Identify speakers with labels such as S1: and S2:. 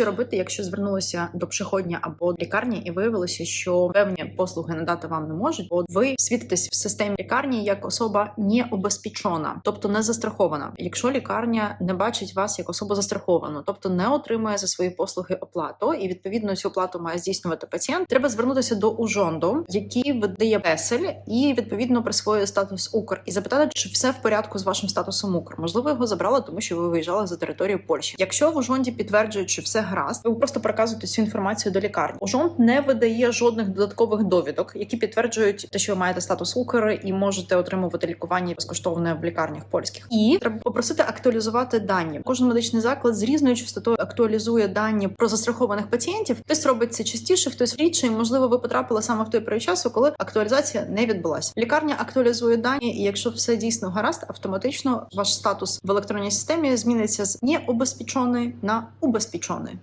S1: Що робити, якщо звернулися до пшеходня або лікарні, і виявилося, що певні послуги надати вам не можуть, бо ви світитесь в системі лікарні як особа не обезпечена, тобто не застрахована. Якщо лікарня не бачить вас як особу застраховану, тобто не отримує за свої послуги оплату, і відповідно цю оплату має здійснювати пацієнт, треба звернутися до ужонду, який видає песель і відповідно присвоює статус Укр, і запитати, чи все в порядку з вашим статусом Укр. Можливо, його забрали, тому що ви виїжджали за територію Польщі. Якщо в ужонді підтверджують, що все гаразд, ви просто переказуєте цю інформацію до лікарні. Ужонд не видає жодних додаткових довідок, які підтверджують те, що ви маєте статус Укр і можете отримувати лікування безкоштовне в лікарнях польських. І треба попросити актуалізувати дані. Кожен медичний заклад з різною частотою актуалізує дані про застрахованих пацієнтів. Хтось робить це частіше, хтось рідше. І, можливо, ви потрапили саме в той період часу, коли актуалізація не відбулася. Лікарня актуалізує дані, і якщо все дійсно гаразд, автоматично ваш статус в електронній системі зміниться з необезпечений на убезпечений.